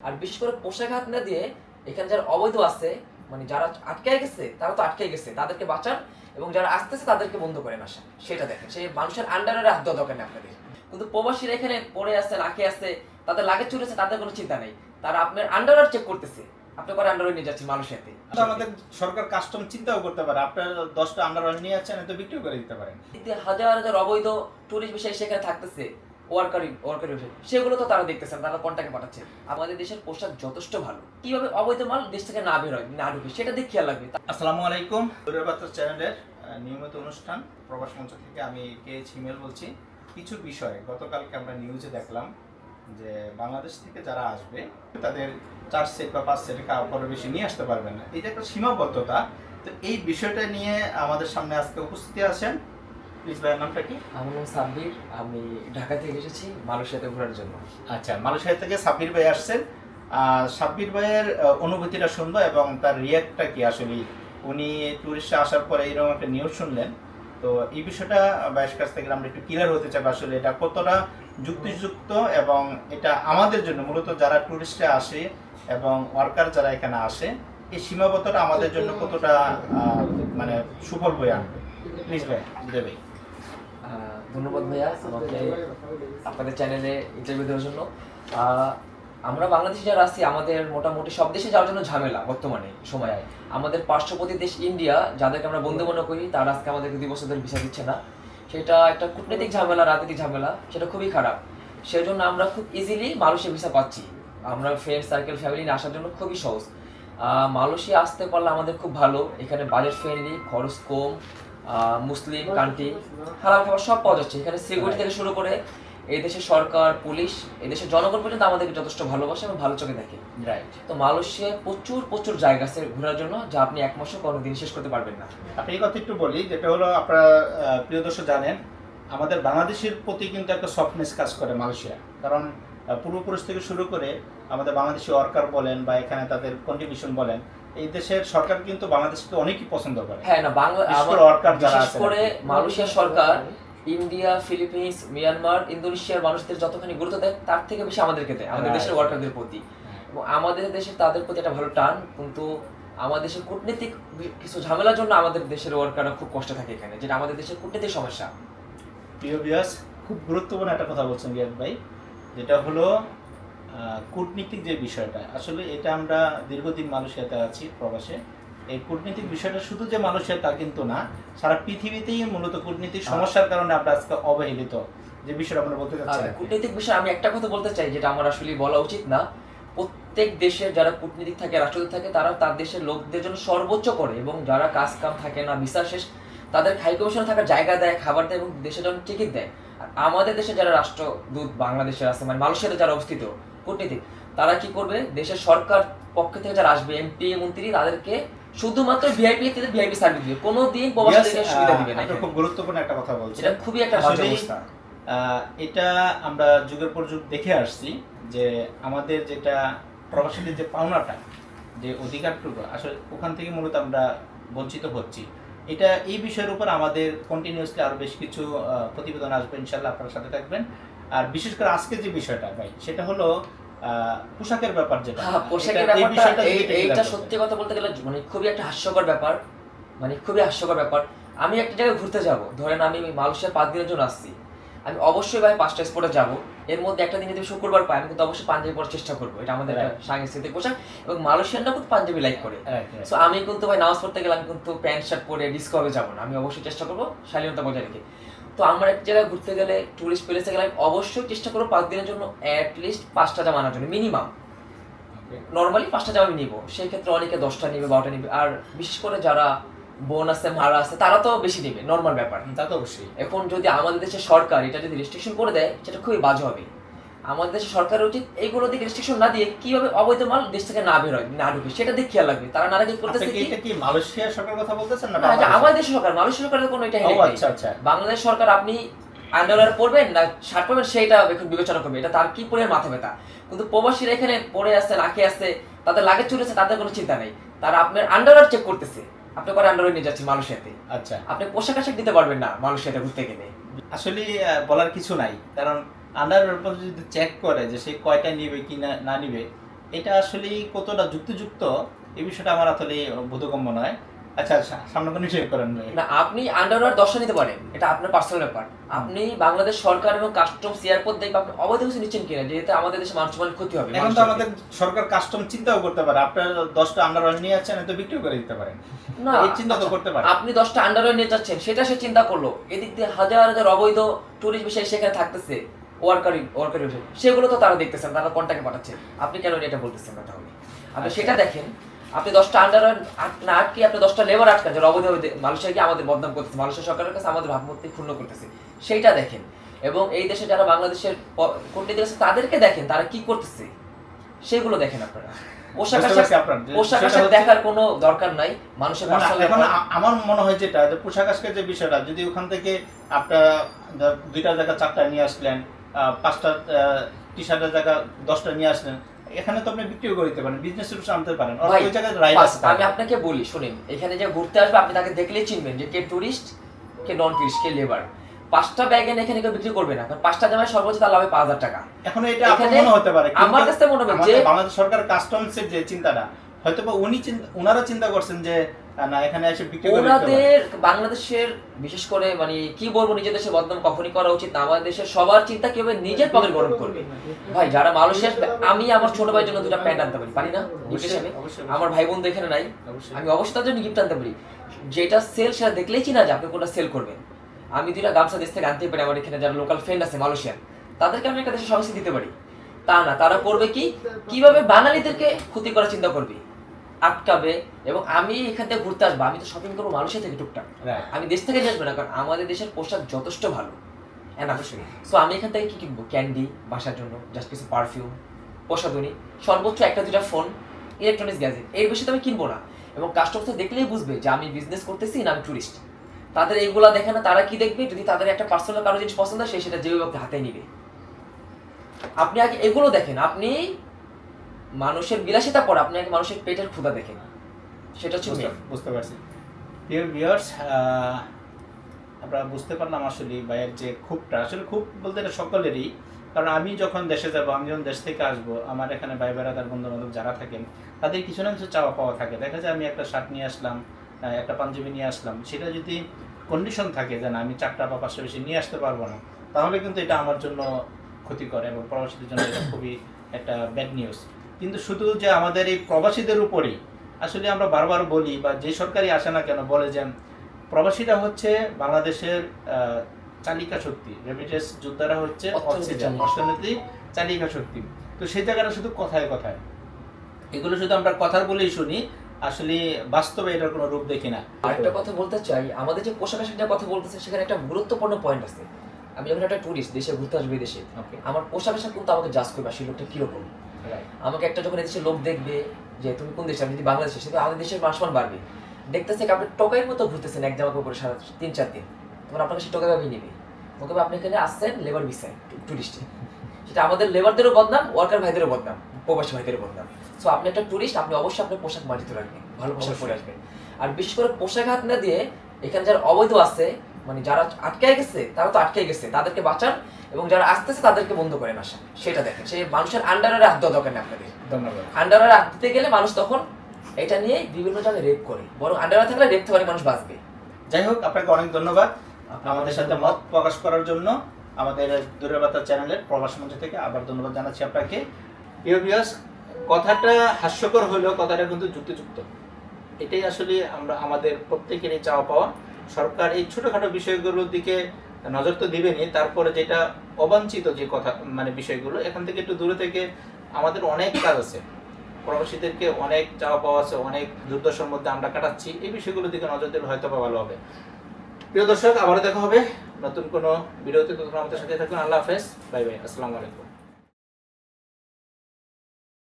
আর বিশেষ করে পোশাক হাত না দিয়ে এখানে যারা অবৈধ আছে মানে যারা আটকে গেছে তারা তো আটকে গেছে তাদেরকে বাঁচান এবং যারা আসতেছে তাদেরকে বন্ধ করেন আসা সেটা দেখেন সেই মানুষের আন্ডারে হাত দেওয়া দরকার নেই আপনাদের। কিন্তু প্রবাসীরা এখানে পড়ে আছে লাখে আছে তাদের লাগে চুরেছে তাদের কোনো চিন্তা নেই। তারা আপনার আন্ডার চেক করতেছে। আপনি করে আন্ডারে নিয়ে যাচ্ছেন মানুষের তো আমাদের সরকার কাস্টম চিন্তাও করতে পারে। আপনার দশটা আন্ডার নিয়ে যাচ্ছেন এত বিক্রি করে দিতে পারেন। হাজার হাজার অবৈধ টুরিস্ট বিষয় সেখানে থাকতেছে। ওয়ার্কারি ওয়ার্কারি সেগুলো তো তারা দেখতেছেন তারা কন্টাক্টে পাঠাচ্ছে। আমাদের দেশের পোশাক যথেষ্ট ভালো। কীভাবে অবৈধ মাল দেশ থেকে না বের হয়, না ঢুকে, সেটা দিকে খেয়াল রাখবে। আসসালামু আলাইকুম। দূরের চ্যানেলের নিয়মিত অনুষ্ঠান, প্রবাস মঞ্চ থেকে আমি কে হিমেল বলছি। কিছু বিষয়, গতকালকে আমরা নিউজে দেখলাম যে বাংলাদেশ থেকে যারা আসবে, তাদের চার সেট বা পাঁচ সেট কাপড় বেশি নিয়ে আসতে পারবেন না। এটা একটা সীমাবদ্ধতা, তো এই বিষয়টা নিয়ে আমাদের সামনে আজকে উপস্থিতি আছেন প্লিজ ভাইয়ের নামটা কি? আমার নাম সাব্বির আমি ঢাকা থেকে এসেছি মালয়েশিয়াতে ঘোরার জন্য। আচ্ছা মালয়েশিয়া থেকে সাব্বির ভাই আসছেন। সাব্বির ভাইয়ের অনুভূতিটা শুনব এবং তার রিয়াক্টটা কি আসলে? উনি টুরিস্টে আসার পরে এরকম একটা নিউজ শুনলেন। তো এই বিষয়টা ভাইয়ের কাছ থেকে আমরা একটু ক্লিয়ার হতে চাই আসলে এটা কতটা যুক্তিযুক্ত এবং এটা আমাদের জন্য মূলত যারা টুরিস্টে আসে এবং ওয়ার্কার যারা এখানে আসে এই সীমাবদ্ধতা আমাদের জন্য কতটা মানে সুফল বয়ে আনবে? প্লিজ ভাই দেবে। ধন্যবাদ ভাইয়া আমাকে আপনাদের চ্যানেলে ইন্টারভিউ দেওয়ার জন্য। আমরা বাংলাদেশে যারা আছি, আমাদের মোটামুটি সব দেশে যাওয়ার জন্য ঝামেলা বর্তমানে সময়ে। আমাদের পার্শ্ববর্তী দেশ ইন্ডিয়া, যাদেরকে আমরা বন্ধু মনে করি, তারা আজকে আমাদেরকে দুই বছর ধরে ভিসা দিচ্ছে না। সেটা একটা কূটনৈতিক ঝামেলা, রাজনৈতিক ঝামেলা, সেটা খুবই খারাপ। সেই জন্য আমরা খুব ইজিলি মালয়েশিয়া ভিসা পাচ্ছি। আমরা ফ্রেন্ড সার্কেল ফ্যামিলি নিয়ে আসার জন্য খুবই সহজ। মালয়েশিয়া আসতে পারলে আমাদের খুব ভালো। এখানে বাজেট ফ্রেন্ডলি খরচ কম। মুসলিম কান্ট্রি হালাল খাবার সব পাওয়া যাচ্ছে। এখানে সিকিউরিটি থেকে শুরু করে এই দেশের সরকার পুলিশ এই দেশের জনগণ পর্যন্ত আমাদেরকে যথেষ্ট ভালোবাসে এবং ভালো চোখে দেখে। রাইট তো মালয়েশিয়ায় প্রচুর প্রচুর জায়গা আছে ঘোরার জন্য যা আপনি এক মাসও কোনোদিন শেষ করতে পারবেন না। আপনি এই কথা একটু বলি যেটা হলো আপনারা প্রিয় দর্শক জানেন আমাদের বাংলাদেশের প্রতি কিন্তু একটা সফটনেস কাজ করে মালয়েশিয়া। কারণ পূর্বপুরুষ থেকে শুরু করে আমাদের বাংলাদেশি ওয়ার্কার বলেন বা এখানে তাদের কন্ট্রিবিউশন বলেন এই দেশের সরকার কিন্তু বাংলাদেশকে অনেকই পছন্দ করে। হ্যাঁ না বাংলা বিশেষ করে। মালয়েশিয়া সরকার ইন্ডিয়া ফিলিপিন্স মিয়ানমার ইন্দোনেশিয়ার মানুষদের যতখানি গুরুত্ব দেয় তার থেকে বেশি আমাদেরকে দেয় আমাদের দেশের ওয়ার্কারদের প্রতি। এবং আমাদের দেশে তাদের প্রতি একটা ভালো টান কিন্তু আমাদের দেশের কূটনীতিক কিছু ঝামেলার জন্য আমাদের দেশের ওয়ার্কাররা খুব কষ্ট থাকে এখানে যেটা আমাদের দেশের কূটনীতিক সমস্যা। প্রিয় বিয়াস খুব গুরুত্বপূর্ণ একটা কথা বলছেন রিয়াদ ভাই যেটা হলো কূটনীতিক যে বিষয়টা আসলে এটা আমরা দীর্ঘদিন মালয়েশিয়াতে আছি প্রবাসে। এই কূটনীতিক বিষয়টা শুধু যে মালয়েশিয়া তা কিন্তু না সারা পৃথিবীতেই মূলত কূটনীতিক সমস্যার কারণে আমরা আজকে অবহেলিত যে বিষয়টা আমরা বলতে চাচ্ছি কি। কূটনীতিক বিষয়ে আমি একটা কথা বলতে চাই যেটা আমার আসলে বলা উচিত না। প্রত্যেক দেশের যারা কূটনীতিক থাকে রাষ্ট্রদূত থাকে তারা তার দেশের লোকদের জন্য সর্বোচ্চ করে এবং যারা কাজ কাম থাকে না ভিসা শেষ তাদের হাই কমিশনে থাকার জায়গা দেয় খাবার দেয় এবং দেশের জন্য টিকিট দেয়। আর আমাদের দেশে যারা রাষ্ট্রদূত বাংলাদেশে আছে মানে মালয়েশিয়াতে যারা অবস্থিত কূটনীতিক তারা কি করবে? দেশের সরকার পক্ষ থেকে যারা আসবে এমপি মন্ত্রী তাদেরকে শুধুমাত্র ভিআইপি ভিআইপি সার্ভিস দিবে। কোনো দিন প্রবাসীদের সুবিধা দিবে না খুব গুরুত্বপূর্ণ একটা কথা বলছেন। এটা খুবই একটা বাজে অবস্থা। এটা আমরা যুগের পর যুগ দেখে আসছি যে আমাদের যেটা প্রবাসীদের যে পাওনাটা যে অধিকারটুকু আসলে ওখান থেকে মূলত আমরা বঞ্চিত হচ্ছি। এটা এই বিষয়ের উপর আমাদের কন্টিনিউসলি আরও বেশ কিছু প্রতিবেদন আসবে ইনশাল্লাহ আপনার সাথে থাকবেন। আর বিশেষ করে আজকে যে বিষয়টা ভাই সেটা হলো পোশাকের ব্যাপার যেটা। হ্যাঁ, পোশাকের ব্যাপারটা এইটা সত্যি কথা বলতে গেলে মানে খুবই একটা হাস্যকর ব্যাপার মানে খুবই হাস্যকর ব্যাপার। আমি একটা জায়গায় ঘুরতে যাব। ধরেন আমি মালয়েশিয়া পাঁচ দিনের জন্য আসছি। আমি অবশ্যই ভাই পাঁচটা স্পটে যাব। এর মধ্যে একটা দিন যদি শুক্রবার পাই আমি কিন্তু অবশ্যই পাঞ্জাবি পরার চেষ্টা করব। এটা আমাদের একটা সাংস্কৃতিক পোশাক এবং মালয়েশিয়ানরা কিন্তু পাঞ্জাবি লাইক করে. সো আমি কিন্তু ভাই নামাজ পড়তে গেলে আমি কিন্তু প্যান্ট শার্ট পরে ডিস্কো হবে যাব না। আমি অবশ্যই চেষ্টা করব শালীনতা বজায় রেখে। তো আমরা এক জায়গায় ঘুরতে গেলে টুরিস্ট প্লেসে গেলে আমি অবশ্যই চেষ্টা করব পাঁচ দিনের জন্য অ্যাটলিস্ট পাঁচটা জামা আনার জন্য মিনিমাম নর্মালি পাঁচটা জামা আমি নিব। সেই ক্ষেত্রে অনেকে দশটা নিবে বারোটা নিবে। আর বিশেষ করে যারা বোন আছে মারা আছে তারা তো বেশি নিবে নর্মাল ব্যাপার। তা তো অবশ্যই। এখন যদি আমাদের দেশে সরকার এটা যদি রেস্ট্রিকশন করে দেয় সেটা খুবই বাজে হবে। আমাদের সরকারের উচিত এইগুলো দিকে রেস্ট্রিকশন না দিয়ে কীভাবে অবৈধ মাল দেশ থেকে না বের হয় না ঢুকে সেটা দিকে খেয়াল রাখবে। তারা না রাখে করতেছে কি এটা কি মালয়েশিয়া সরকার কথা বলতেছেন না এটা আমাদের দেশের সরকার মালয়েশিয়া সরকারের কোনো এটা হেডেক আচ্ছা আচ্ছা। বাংলাদেশ সরকার আপনি আন্ডারওয়্যার পরবেন না শার্ট পরবেন সেইটা এখন বিবেচনা করবে। এটা তার কি পরে মাথা ব্যথা? কিন্তু প্রবাসীরা এখানে পড়ে আছে লাখে আছে তাদের লাগে চলেছে তাদের কোনো চিন্তা নেই। তারা আপনার আন্ডারওয়্যার চেক করতেছে। আপনি করে আন্ডারওয়্যার নিয়ে যাচ্ছেন মালয়েশিয়াতে। আচ্ছা। আপনি পোশাক আশাক দিতে পারবেন না মালয়েশিয়াতে ঘুরতে গেলে। আসলে বলার কিছু নাই। কারণ আন্ডার উপর যদি চেক করে যে সে কয়টা নিবে কি না না নিবে এটা আসলে কতটা যুক্তিযুক্ত এই বিষয়টা আমার আসলে বোধগম্য নয়। আচ্ছা সামনে কোনো নিষেধ করেন না আপনি আন্ডারওয়্যার দশটা নিতে পারেন। এটা আপনার পার্সোনাল ব্যাপার। আপনি বাংলাদেশ সরকার এবং কাস্টমস এয়ারপোর্ট দেখবে আপনি অবৈধ কিছু নিচ্ছেন কিনা যেহেতু আমাদের দেশে মানুষ মানে ক্ষতি হবে এখন তো আমাদের সরকার কাস্টম চিন্তাও করতে পারে। আপনার দশটা আন্ডার নিয়ে যাচ্ছেন তো বিক্রি করে দিতে পারেন। না এই চিন্তা তো করতে পারে। আপনি দশটা আন্ডারওয়্যার নিয়ে যাচ্ছেন সেটা সে চিন্তা করল। এদিক দিয়ে হাজার হাজার অবৈধ টুরিস্ট বিষয় সেখানে থাকতেছে। ওয়ার্কারি ওয়ার্কারি সেগুলো তো তারা দেখতেছেন তারা কন্টাক্টে পাঠাচ্ছে? আপনি কেন এটা বলতেছেন না তাহলে? আপনি আচ্ছা। সেটা দেখেন আপনি দশটা আন্ডারওয়্যার না আটকে আপনি দশটা লেবার আটকান যারা অবৈধ অবৈধ মানুষের কি আমাদের বদনাম করতেছে? মানুষের সরকারের কাছে আমাদের ভাবমূর্তি ক্ষুণ্ণ করতেছে। সেইটা দেখেন। এবং এই দেশে যারা বাংলাদেশের কূটনীতি আছে তাদেরকে দেখেন তারা কি করতেছে। সেগুলো দেখেন আপনারা। পোশাক আশাক পোশাক সেটা আশাক হচ্ছে- দেখার কোনো দরকার নাই। মানুষের না, না, পার্সোনাল এখন আ- আমার মনে হয় যেটা যে পোশাক আজকের যে বিষয়টা যদি ওখান থেকে আপনার দুইটা জায়গা চারটা নিয়ে আসলেন পাঁচটা টি শার্টের জায়গা দশটা নিয়ে আসলেন। এখানে তো আপনি বিক্রিও করতে পারেন বিজনেস রুপে আনতে পারেন। আর ওই জায়গায় রাইড আছে। আমি আপনাকে বলি শুনেন এখানে যে ঘুরতে আসবে আপনি তাকে দেখলেই চিনবেন যে কে টুরিস্ট কে নন টুরিস্ট কে লেবার পাঁচটা ব্যাগ এনে এখানে কেউ বিক্রি করবে না কারণ পাঁচটা জামায় সর্বোচ্চ তার লাভে পাঁচ হাজার টাকা। এখন এটা আপনার মনে হতে পারে আমার কাছে মনে হবে যে- বাংলাদেশ সরকার কাস্টমসের যে চিন্তাটা হয়তো বা উনি চিন্তা ওনারা চিন্তা করছেন যে না এখানে এসে বিক্রি করে ওনাদের বাংলাদেশের বিশেষ করে মানে কি বলব নিজের দেশের বদনাম কখনই করা উচিত না। আমাদের সবার চিন্তা কীভাবে নিজের পকেট গরম করবে। ভাই যারা মালয়েশিয়া আমি আমার ছোট ভাইয়ের জন্য দুটা প্যান্ট আনতে পারি পারি না? হিসেবে আমার ভাই বোন এখানে নাই। আমি অবশ্যই তার জন্য গিফট আনতে পারি। যেটা সেল সেটা দেখলেই চিনা যায় আপনি কোনটা সেল করবেন। আমি দুইটা গামছা দেশ থেকে আনতে পারি আমার এখানে যারা লোকাল ফ্রেন্ড আছে মালয়েশিয়ার। তাদেরকে আমি একটা দেশের সংস্থা দিতে পারি। তা না তারা করবে কি? কীভাবে বাঙালিদেরকে ক্ষতি করার চিন্তা করবে? আটকাবে এবং আমি এখান থেকে ঘুরতে আসব। আমি তো শপিং করব মালয়েশিয়া থেকে টুকটাক. আমি দেশ থেকে আসব না কারণ আমাদের দেশের পোশাক যথেষ্ট ভালো। সো আমি এখান থেকে কি কিনবো? ক্যান্ডি বাসার জন্য জাস্ট কিছু পারফিউম প্রসাধনী সর্বোচ্চ একটা দুটা ফোন ইলেকট্রনিক্স গ্যাজেট এর বেশি তো আমি কিনবো না। এবং কাস্টমার দেখলেই বুঝবে যে আমি বিজনেস করতেছি না আমি টুরিস্ট তাদের এইগুলা দেখে না তারা কি দেখবে? যদি তাদের একটা পার্সোনাল কারও জিনিস পছন্দ হয় সে সেটা যেভাবে হাতে নিবে। আপনি আগে এগুলো দেখেন। আপনি মানুষের বিলাসিতা পর আপনি আগে মানুষের পেটের ক্ষুধা দেখেন সেটা হচ্ছে বুঝতে- পারছি। ডিয়ার ভিউয়ার্স আমরা বুঝতে পারলাম আসলে ভাইয়ের যে ক্ষোভটা। আসলে খুব বলতে এটা সকলেরই। কারণ আমি যখন দেশে যাব আমি যখন দেশ থেকে আসব আমার এখানে ভাই বেড়াদার বন্ধু বান্ধব যারা থাকেন তাদের কিছু না কিছু চাওয়া পাওয়া থাকে। দেখা যায় আমি একটা শার্ট নিয়ে আসলাম একটা পাঞ্জাবি নিয়ে আসলাম। সেটা যদি কন্ডিশন থাকে যে না আমি চারটা বা পাঁচটা বেশি নিয়ে আসতে পারব না তাহলে কিন্তু এটা আমার জন্য ক্ষতিকর এবং প্রবাসীদের জন্য এটা খুবই একটা ব্যাড নিউজ কিন্তু শুধু যে আমাদের এই প্রবাসীদের উপরেই আসলে আমরা বারবার বলি বা যে সরকারি আসে না কেন বলে যে প্রবাসীরা হচ্ছে বাংলাদেশের চালিকা শক্তি রেমিটেন্স যোদ্ধারা হচ্ছে অক্সিজেন অর্থনীতি চালিকা শক্তি। তো সেই জায়গাটা শুধু কথায় কথায়। এগুলো শুধু আমরা কথার বলেই শুনি আসলে বাস্তবে এটার কোনো রূপ দেখি না। আরেকটা কথা বলতে চাই আমাদের যে পোশাক আশাক নিয়ে কথা বলতেছে সেখানে একটা গুরুত্বপূর্ণ পয়েন্ট আছে। আমি যখন একটা টুরিস্ট দেশে ঘুরতে আসবে দেশে আমার পোশাক আশাক কিন্তু আমাকে জাজ করবে আসলে লোকটা কীরকম? আমাকে একটা যখন এদেশের লোক দেখবে যে তুমি কোন দেশে আমি যদি বাংলাদেশে সেটা আমাদের দেশের মাসমান বাড়বে। দেখতেছে আপনি টোকাইয়ের মতো ঘুরতেছেন এক জামা কাপড়ে সারা তিন চার দিন। তখন আপনাকে সে টোকাই ভাবেই নেবে। ওকে আপনি এখানে আসছেন লেবার ভিসায় টুরিস্টে সেটা আমাদের লেবারদেরও বদনাম ওয়ার্কার ভাইদেরও বদনাম প্রবাসী ভাইদেরও বদনাম। সো আপনি একটা টুরিস্ট আপনি অবশ্যই আপনার পোশাক মার্জিত রাখবেন ভালো পোশাক পরে আসবেন। আর বিশেষ করে পোশাক হাত না দিয়ে এখানে যারা অবৈধ আছে মানে যারা আটকে গেছে তারা তো আটকে গেছে। তাদেরকে বাঁচান এবং যারা আসতেছে তাদেরকে বন্ধ করেন আসা সেটা দেখেন। সেই মানুষের আন্ডারে হাত দেওয়া দরকার নেই আপনাদের। ধন্যবাদ। আন্ডারে হাত দিতে গেলে মানুষ তখন এটা নিয়ে বিভিন্ন জায়গায় রেপ করে। বরং আন্ডারে থাকলে রেপ থেকে মানুষ বাঁচবে। যাই হোক আপনাকে অনেক ধন্যবাদ। আমাদের সাথে মত প্রকাশ করার জন্য আমাদের দূরের বার্তা চ্যানেলের প্রবাস মঞ্চ থেকে আবার ধন্যবাদ জানাচ্ছি আপনাকে। প্রিয় কথাটা হাস্যকর হলেও কথাটা কিন্তু যুক্তিযুক্ত। এটাই আসলে আমরা আমাদের প্রত্যেকেরই চাওয়া পাওয়া। সরকার এই ছোটখাটো বিষয়গুলোর দিকে নজর তো দিবেনই। তারপরে যেটা অবাঞ্ছিত যে কথা মানে বিষয়গুলো, এখান থেকে একটু দূরে থেকে আমাদের অনেক কাজ আছে। প্রবাসীদেরকে অনেক চাওয়া পাওয়া আছে, অনেক দুর্দশার মধ্যে আমরা কাটাচ্ছি। এই বিষয়গুলোর দিকে নজর দিলে হয়তো বা ভালো হবে। প্রিয় দর্শক, আবারও দেখা হবে নতুন কোনো ভিডিওতে। তখন আমাদের সাথে থাকুন। আল্লাহ হাফেজ। Bye bye. আসসালামু আলাইকুম।